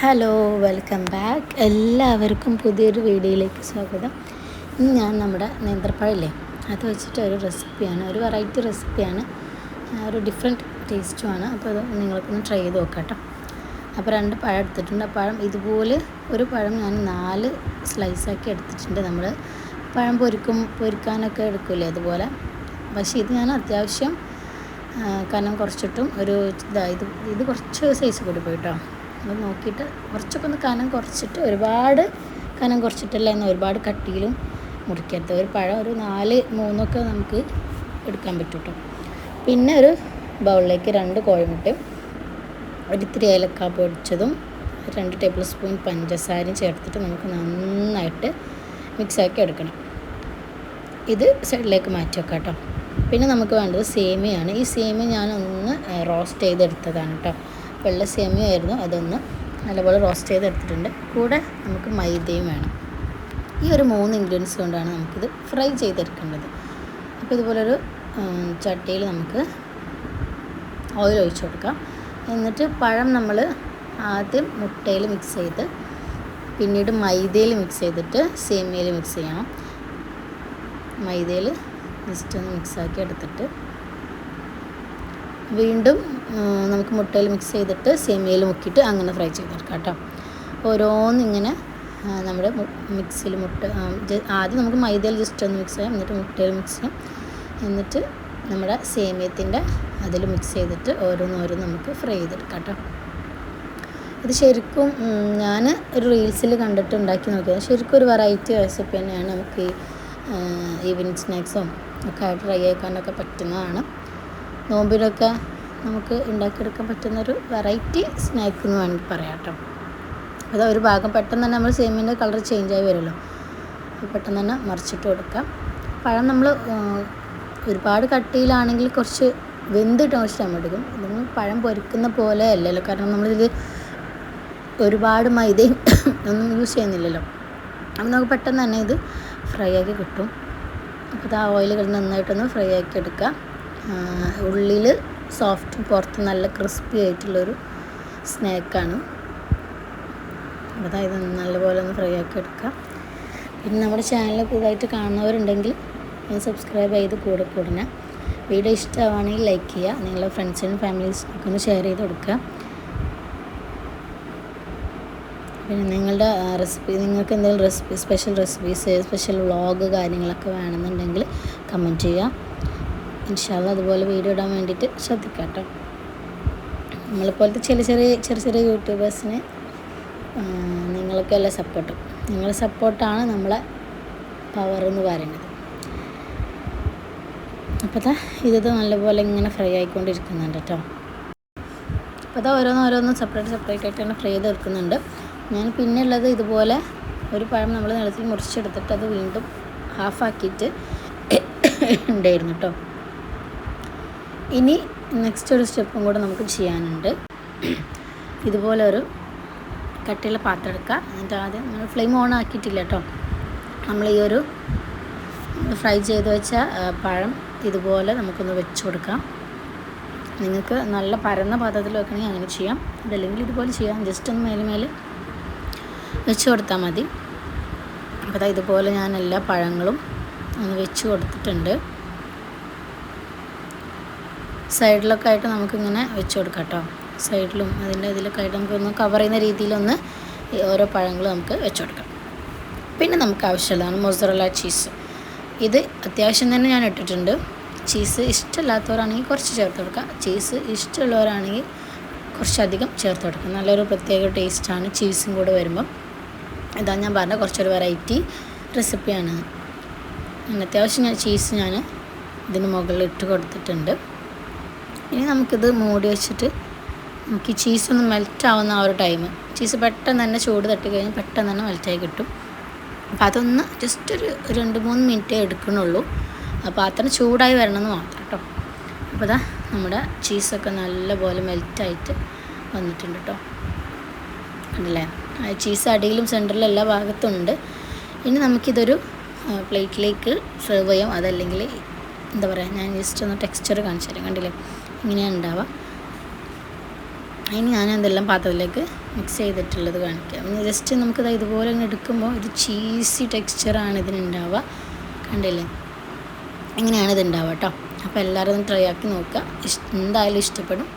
Hello welcome back എല്ലാവർക്കും പുതിയൊരു വീഡിയോയിലേക്ക് സ്വാഗതം. ഇന്ന് ഞാൻ നമ്മുടെ നേന്ത്രപ്പഴല്ലേ? അത് വെച്ചിട്ട് ഒരു റെസിപ്പിയാണ് ഒരു വെറൈറ്റി റെസിപ്പിയാണ് ഒരു ഡിഫറെന്റ് ടേസ്റ്റുമാണ് അപ്പോൾ അത് നിങ്ങൾക്കൊന്ന് ട്രൈ ചെയ്ത് നോക്കാം അപ്പോൾ രണ്ട് പഴം എടുത്തിട്ടുണ്ട്. പഴം ഇതുപോലെ ഒരു പഴം ഞാൻ നാല് സ്ലൈസാക്കി എടുത്തിട്ടുണ്ട്. നമ്മൾ പഴം പൊരിക്കും പൊരിക്കാനൊക്കെ എടുക്കില്ലേ അതുപോലെ. പക്ഷേ ഇത് ഞാൻ അത്യാവശ്യം കനം കുറച്ചിട്ടും ഒരു ഇതാ ഇത് ഇത് കുറച്ച് സൈസ് കൂടി പോയിട്ടോ. അത് നോക്കിയിട്ട് കുറച്ചൊക്കെ ഒന്ന് കനം കുറച്ചിട്ട് ഒരുപാട് കനം കുറച്ചിട്ടല്ല എന്ന് ഒരുപാട് കട്ടിയിലും മുറിക്കരുത്. ഒരു പഴം ഒരു നാല് മൂന്നൊക്കെ നമുക്ക് എടുക്കാൻ പറ്റൂട്ടോ പിന്നെ ഒരു ബൗളിലേക്ക് രണ്ട് കോഴിമുട്ടയും ഒരിത്തിരി ഏലക്ക പൊടിച്ചതും രണ്ട് ടേബിൾ സ്പൂൺ പഞ്ചസാരയും ചേർത്തിട്ട് നമുക്ക് നന്നായിട്ട് മിക്സാക്കി എടുക്കണം. ഇത് സൈഡിലേക്ക് മാറ്റി വെക്കാം കേട്ടോ. പിന്നെ നമുക്ക് വേണ്ടത് സേമിയാണ് ഈ സേമിയ ഞാനൊന്ന് റോസ്റ്റ് ചെയ്തെടുത്തതാണ് കേട്ടോ. വെള്ള സേമിയ ആയിരുന്നു. അതൊന്ന് നല്ലപോലെ റോസ്റ്റ് ചെയ്ത് എടുത്തിട്ടുണ്ട് കൂടെ നമുക്ക് മൈദയും വേണം. ഈ ഒരു മൂന്ന് ഇൻഗ്രീഡിയൻസ് കൊണ്ടാണ് നമുക്കിത് ഫ്രൈ ചെയ്തെടുക്കേണ്ടത്. അപ്പോൾ ഇതുപോലൊരു ചട്ടിയിൽ നമുക്ക് ഓയിൽ ഒഴിച്ച് കൊടുക്കാം. എന്നിട്ട് പഴം നമ്മൾ ആദ്യം മുട്ടയിൽ മിക്സ് ചെയ്ത് പിന്നീട് മൈദയിൽ മിക്സ് ചെയ്തിട്ട് സേമിയയിൽ മിക്സ് ചെയ്യണം. മൈദയിൽ ജസ്റ്റ് ഒന്ന് മിക്സാക്കി എടുത്തിട്ട് വീണ്ടും നമുക്ക് മുട്ടയിൽ മിക്സ് ചെയ്തിട്ട് സേമിയയിൽ മുക്കിയിട്ട് അങ്ങനെ ഫ്രൈ ചെയ്തെടുക്കാം കേട്ടോ ഓരോന്നിങ്ങനെ നമ്മുടെ മിക്സിയിൽ മുട്ട ആദ്യം നമുക്ക് മൈദയിൽ ജസ്റ്റ് ഒന്ന് മിക്സ് ചെയ്യാം എന്നിട്ട് മുട്ടയിൽ മിക്സ് ചെയ്യാം. എന്നിട്ട് നമ്മുടെ സേമിയത്തിന്റെ അതിൽ മിക്സ് ചെയ്തിട്ട് ഓരോന്നോരോന്ന് നമുക്ക് ഫ്രൈ ചെയ്തെടുക്കാം കേട്ടോ ഇത് ശരിക്കും ഞാൻ ഒരു റീൽസിൽ കണ്ടിട്ട് ഉണ്ടാക്കി നോക്കിയത്. ശരിക്കും ഒരു വെറൈറ്റി റെസിപ്പി തന്നെയാണ് നമുക്ക് ഈ ഈവനിങ് സ്നാക്സും ഒക്കെ ആയിട്ട് ട്രൈ ആക്കാനൊക്കെ പറ്റുന്നതാണ്. നോമ്പിനൊക്കെ നമുക്ക് ഉണ്ടാക്കിയെടുക്കാൻ പറ്റുന്നൊരു വെറൈറ്റി സ്നാക്ക് എന്ന് വേണമെങ്കിൽ പറയാം കേട്ടോ. അത് ഒരു ഭാഗം പെട്ടെന്ന് തന്നെ നമ്മൾ സേമിന്റെ കളർ ചേഞ്ച് ആയി വരുമല്ലോ. പെട്ടെന്ന് തന്നെ മറിച്ചിട്ട് കൊടുക്കാം. പഴം നമ്മൾ ഒരുപാട് കട്ടിയിലാണെങ്കിൽ കുറച്ച് വെന്തിട്ട് കുറച്ച് ടൈം എടുക്കും. ഇതൊന്നും പഴം പൊരിക്കുന്ന പോലെ അല്ലല്ലോ. കാരണം നമ്മളിതിൽ ഒരുപാട് മൈദയും ഒന്നും യൂസ് ചെയ്യുന്നില്ലല്ലോ. അപ്പം നമുക്ക് പെട്ടെന്ന് തന്നെ ഇത് ഫ്രൈ ആക്കി കിട്ടും. അപ്പോൾ ഇത് ആ കിടന്ന് നന്നായിട്ടൊന്ന് ഫ്രൈ ആക്കി എടുക്കുക ഉള്ളിൽ സോഫ്റ്റ് പുറത്ത് നല്ല ക്രിസ്പി ആയിട്ടുള്ളൊരു സ്നാക്കാണ്. അതായത് നല്ലപോലെ ഒന്ന് ഫ്രൈ ആക്കി എടുക്കാം പിന്നെ നമ്മുടെ ചാനൽ പുതുതായിട്ട് കാണുന്നവരുണ്ടെങ്കിൽ ഒന്ന് സബ്സ്ക്രൈബ് ചെയ്ത് കൂടെ കൂടണം വീഡിയോ ഇഷ്ടമാണെങ്കിൽ ലൈക്ക് ചെയ്യുക. നിങ്ങളുടെ ഫ്രണ്ട്സിനും ഫാമിലീസിനൊക്കെ ഒന്ന് ഷെയർ ചെയ്ത് കൊടുക്കുക. പിന്നെ നിങ്ങളുടെ റെസിപ്പി നിങ്ങൾക്ക് എന്തെങ്കിലും recipe special recipes special vlog കാര്യങ്ങളൊക്കെ വേണമെന്നുണ്ടെങ്കിൽ കമന്റ് ചെയ്യുക. ഇൻഷാല്ല അതുപോലെ വീഡിയോ ഇടാൻ വേണ്ടിയിട്ട് ശ്രദ്ധിക്കാം കേട്ടോ നമ്മളെപ്പോലത്തെ ചെറിയ ചെറിയ ചെറിയ ചെറിയ യൂട്യൂബേഴ്സിന് നിങ്ങൾക്കെല്ലാം സപ്പോർട്ടും നിങ്ങളുടെ സപ്പോർട്ടാണ് നമ്മളെ പവർ എന്ന് പറയുന്നത്. അപ്പോൾ ദാ ഇത് നല്ലപോലെ ഇങ്ങനെ ഫ്രൈ ആയിക്കൊണ്ടിരിക്കുന്നുണ്ട് കേട്ടോ അപ്പോൾ ഓരോന്നും ഓരോന്ന് സെപ്പറേറ്റ് സെപ്പറേറ്റ് ആയിട്ട് തന്നെ ഫ്രൈ ചെയ്ത് എടുക്കുന്നുണ്ട് ഞാൻ പിന്നെ ഉള്ളത് ഇതുപോലെ ഒരു പഴം നമ്മൾ നിലത്തിൽ മുറിച്ചെടുത്തിട്ട് അത് വീണ്ടും ഹാഫാക്കിയിട്ട് ഉണ്ടായിരുന്നു കേട്ടോ ഇനി നെക്സ്റ്റ് ഒരു സ്റ്റെപ്പും കൂടെ നമുക്ക് ചെയ്യാനുണ്ട്. ഇതുപോലെ ഒരു കട്ടിയുള്ള പാത്രം എടുക്കുക. എന്നിട്ട് ആദ്യം നമ്മൾ ഫ്ലെയിം ഓൺ ആക്കിയിട്ടില്ല കേട്ടോ. നമ്മൾ ഈ ഒരു ഫ്രൈ ചെയ്ത് വെച്ച പഴം ഇതുപോലെ നമുക്കൊന്ന് വെച്ച് കൊടുക്കാം. നിങ്ങൾക്ക് നല്ല പരന്ന പാത്രത്തിൽ വെക്കണമെങ്കിൽ അങ്ങനെ ചെയ്യാം. അതല്ലെങ്കിൽ ഇതുപോലെ ചെയ്യാം. ജസ്റ്റ് ഒന്ന് മേലെ മേലെ വെച്ച് കൊടുത്താൽ മതി. അപ്പോൾ ഇതുപോലെ ഞാൻ എല്ലാ പഴങ്ങളും ഒന്ന് വെച്ച് കൊടുത്തിട്ടുണ്ട്. സൈഡിലൊക്കെ ആയിട്ട് നമുക്കിങ്ങനെ വെച്ച് കൊടുക്കാം കേട്ടോ സൈഡിലും അതിന്റെ ഇതിലൊക്കെ ആയിട്ട് നമുക്കൊന്ന് കവർ ചെയ്യുന്ന രീതിയിലൊന്ന് ഓരോ പഴങ്ങളും നമുക്ക് വെച്ച് കൊടുക്കാം. പിന്നെ നമുക്ക് ആവശ്യമുള്ളതാണ് മൊസറല ചീസ് ഇത് അത്യാവശ്യം തന്നെ ഞാൻ ഇട്ടിട്ടുണ്ട്. ചീസ് ഇഷ്ടമില്ലാത്തവരാണെങ്കിൽ കുറച്ച് ചേർത്ത് കൊടുക്കുക ചീസ് ഇഷ്ടമുള്ളവരാണെങ്കിൽ കുറച്ചധികം ചേർത്ത് കൊടുക്കുക നല്ലൊരു പ്രത്യേക ടേസ്റ്റാണ് ചീസും കൂടെ വരുമ്പം. ഇതാ ഞാൻ പറഞ്ഞ കുറച്ചൊരു വെറൈറ്റി റെസിപ്പിയാണ് അത്യാവശ്യം ഞാൻ ചീസ് ഞാൻ ഇതിന് മുകളിൽ ഇട്ട് കൊടുത്തിട്ടുണ്ട്. ഇനി നമുക്കിത് മൂടി വെച്ചിട്ട് നമുക്ക് ഈ ചീസ് ഒന്ന് മെൽറ്റ് ആവുന്ന ആ ഒരു ടൈം ചീസ് പെട്ടെന്ന് തന്നെ ചൂട് തട്ടി കഴിഞ്ഞാൽ പെട്ടെന്ന് തന്നെ മെൽറ്റായി കിട്ടും. അപ്പോൾ അതൊന്ന് ജസ്റ്റ് ഒരു രണ്ട് മൂന്ന് മിനിറ്റേ എടുക്കണുള്ളൂ അപ്പോൾ അത്ര ചൂടായി വരണമെന്ന് മാത്രം കേട്ടോ. അപ്പോൾ ഇതാ നമ്മുടെ ചീസൊക്കെ നല്ലപോലെ മെൽറ്റായിട്ട് വന്നിട്ടുണ്ട് കേട്ടോ. കണ്ടില്ലേ? ചീസ് അടിയിലും സെന്ററിലും എല്ലാ ഭാഗത്തും ഉണ്ട്. ഇനി നമുക്കിതൊരു പ്ലേറ്റിലേക്ക് സെർവ് ചെയ്യാം. അതല്ലെങ്കിൽ എന്താ പറയുക ഞാൻ ജസ്റ്റ് ഒന്ന് ടെക്സ്ചർ കാണിച്ചു തരാം. കണ്ടില്ലേ? ഇങ്ങനെയാണ് ഉണ്ടാവുക അതിന് ഞാൻ എന്തെല്ലാം പാത്രത്തിലേക്ക് മിക്സ് ചെയ്തിട്ടുള്ളത് കാണിക്കാം. ജസ്റ്റ് നമുക്കിത് ഇതുപോലെ അങ്ങ് എടുക്കുമ്പോൾ ഒരു ചീസി ടെക്സ്ചറാണ് ഇതിനുണ്ടാവുക കണ്ടില്ലേ? ഇങ്ങനെയാണ് ഇത് ഉണ്ടാവുക കേട്ടോ അപ്പോൾ എല്ലാവരും ട്രൈ ആക്കി നോക്കുക എന്തായാലും ഇഷ്ടപ്പെടും.